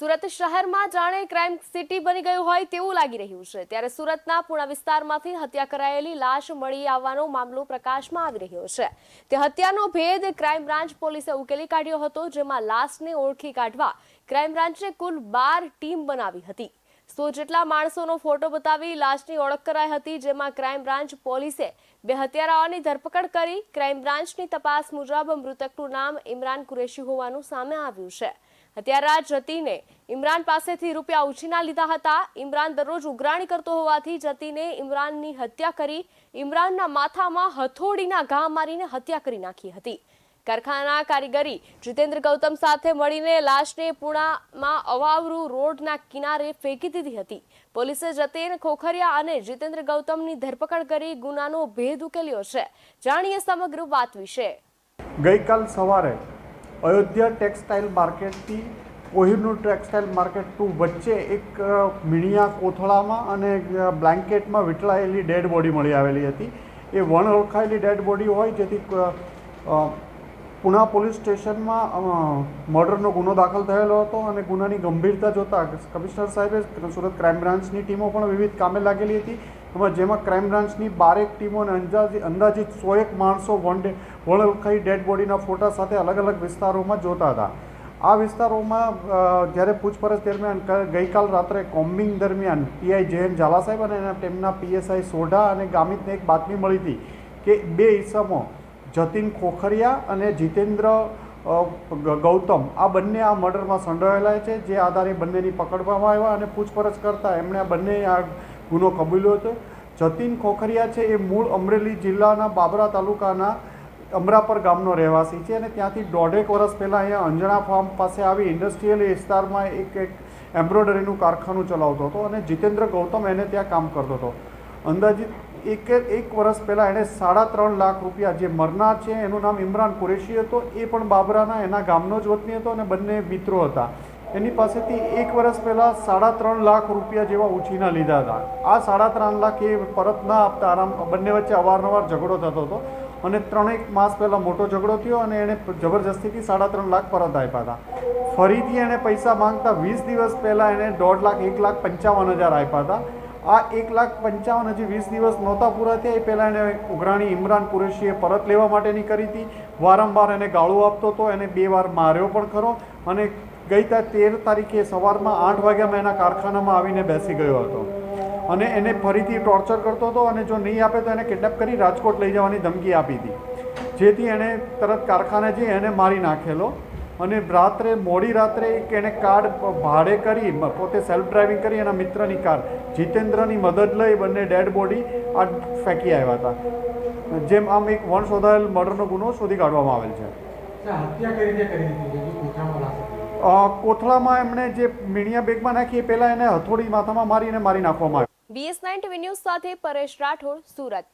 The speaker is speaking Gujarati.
સુરત શહેરમાં જાણે ક્રાઇમ સિટી બની ગયું હોય તેવું લાગી રહ્યું છે. ત્યારે સુરતના પુણા વિસ્તારમાંથી હત્યા કરાયેલી લાશ મળી આવવાનો મામલો પ્રકાશમાં આવી રહ્યો છે. તે હત્યાનો ભેદ ક્રાઇમ બ્રાન્ચ પોલીસે ઉકેલી કાઢ્યો હતો, જેમાં લાશને ઓળખી કાઢવા ક્રાઇમ બ્રાન્ચે કુલ બાર ટીમ બનાવી હતી. સો જેટલા માણસોનો ફોટો બતાવી લાશની ઓળખ કરાઈ હતી, જેમાં ક્રાઇમ બ્રાન્ચ પોલીસે બે હત્યારાઓની ધરપકડ કરી ક્રાઇમ બ્રાન્ચની તપાસ મુજબ મૃતકનું નામ ઇમરાન કુરેશી હોવાનું સામે આવ્યું છે. હત્યારા જતીને ઇમરાન પાસેથી રૂપિયા ઉછીના લીધા હતા. ઇમરાન દરરોજ ઉઘરાણી કરતો હોવાથી જતીને ઇમરાનની હત્યા કરી, ઇમરાનના માથામાં હથોડીના ઘા મારીને હત્યા કરી નાખી હતી. કારખાના કારીગરી જીતેન્દ્ર ગૌતમ સાથે મળીને લાશને પુણામાં અવાવરુ રોડના કિનારે ફેંકી દીધી હતી. પોલીસે જતીન ખોખરિયા અને જીતેન્દ્ર ગૌતમની ધરપકડ કરી ગુનાનો ભેદ ઉકેલ્યો છે. જાણીએ સમગ્ર વાત વિશે. ગઈકાલ સવારે અયોધ્યા ટેક્સટાઇલ માર્કેટથી કોહિનૂર ટેક્સટાઇલ માર્કેટ ટુ વચ્ચે એક મીણિયા કોથળામાં અને બ્લેન્કેટમાં વીંટળાયેલી ડેડ બોડી મળી આવેલી હતી. એ વણ ઓળખાયેલી ડેડ બોડી હોય જેથી પુણા પોલીસ સ્ટેશનમાં મર્ડરનો ગુનો દાખલ થયેલો હતો અને ગુનાની ગંભીરતા જોતાં કમિશનર સાહેબે સુરત ક્રાઇમ બ્રાન્ચની ટીમો પણ વિવિધ કામે લાગેલી હતી. એમાં જેમાં ક્રાઇમ બ્રાન્ચની બારેક ટીમો અને અંદાજિત અંદાજિત સોએક માણસો વન ડે વળખાઈ ડેડ બોડીના ફોટા સાથે અલગ અલગ વિસ્તારોમાં જોતા હતા. આ વિસ્તારોમાં જ્યારે પૂછપરછ દરમિયાન ગઈકાલ રાત્રે કોમ્બિંગ દરમિયાન પીઆઈ જયંત ઝાલા સાહેબ અને તેમના પીએસઆઈ સોઢા અને ગામિતને એક બાતમી મળી હતી કે બે ઈસમો જતીન ખોખરિયા અને જીતેન્દ્ર ગૌતમ આ બંને આ મર્ડરમાં સંડોવાયેલા છે. જે આધારે બંનેની પકડવામાં આવ્યા અને પૂછપરછ કરતાં એમણે આ બંને આ ગુનો કબૂલ્યો હતો જતીન ખોખરિયા છે એ મૂળ અમરેલી જિલ્લાના બાબરા તાલુકાના અમરાપર ગામનો રહેવાસી છે અને ત્યાંથી દોઢેક વર્ષ પહેલાં અહીંયા અંજણા ફાર્મ પાસે આવી ઇન્ડસ્ટ્રીયલ વિસ્તારમાં એક એક એમ્બ્રોઇડરીનું કારખાનું ચલાવતો હતો અને જીતેન્દ્ર ગૌતમ એને ત્યાં કામ કરતો હતો. અંદાજિત એક એક વર્ષ પહેલાં એણે સાડા ત્રણ લાખ રૂપિયા જે મરનાર છે એનું નામ ઇમરાન કુરેશી હતો, એ પણ બાબરાના એના ગામનો જ વતની હતો અને બંને મિત્રો હતા. એની પાસેથી એક વર્ષ પહેલાં સાડા ત્રણ લાખ રૂપિયા જેવા ઉછીના લીધા હતા. આ સાડા ત્રણ લાખ એ પરત ના આપતા આરામ બંને વચ્ચે અવારનવાર ઝઘડો થતો હતો અને ત્રણેક માસ પહેલાં મોટો ઝઘડો થયો અને એણે જબરજસ્તીથી સાડા ત્રણ લાખ પરત આપ્યા હતા. ફરીથી એણે પૈસા માંગતા વીસ દિવસ પહેલાં એણે દોઢ લાખ, એક લાખ પંચાવન હજાર આપ્યા હતા. આ એક લાખ પંચાવન હજી વીસ દિવસ નહોતા પૂરા થયા, એ પહેલાં એણે ઉઘરાણી ઇમરાન કુરેશીએ પરત લેવા માટેની કરી હતી. વારંવાર એને ગાળો આપતો હતો, એને બે વાર માર્યો પણ ખરો અને ગઈ તા તેર તારીખે સવારમાં આઠ વાગ્યામાં એના કારખાનામાં આવીને બેસી ગયો હતો. અને એને ફરીથી ટોર્ચર કરતો હતો અને જો નહીં આપે તો એને કિડનેપ કરી રાજકોટ લઈ જવાની ધમકી આપી હતી. જેથી એણે તરત કારખાને જઈ એને મારી નાખેલો અને રાત્રે, મોડી રાત્રે એક એણે કાર ભાડે કરી પોતે સેલ્ફ ડ્રાઇવિંગ કરી એના મિત્રની કાર, જીતેન્દ્રની મદદ લઈ બંને ડેડ બોડી આ ફેંકી આવ્યા હતા. જેમ આમ એક વણ શોધાયેલ મર્ડરનો ગુનો શોધી કાઢવામાં આવેલ છે. હત્યા કરી કરી હતી? કોથળામાં એમણે જે મીણિયા બેગમાં નાખી એ પહેલાં એને હથોડી માથામાં મારીને મારી નાખવામાં આવ્યો બીએસ નાઇન ટીવી ન્યૂઝ સાથે પરેશ રાઠોડ, સુરત.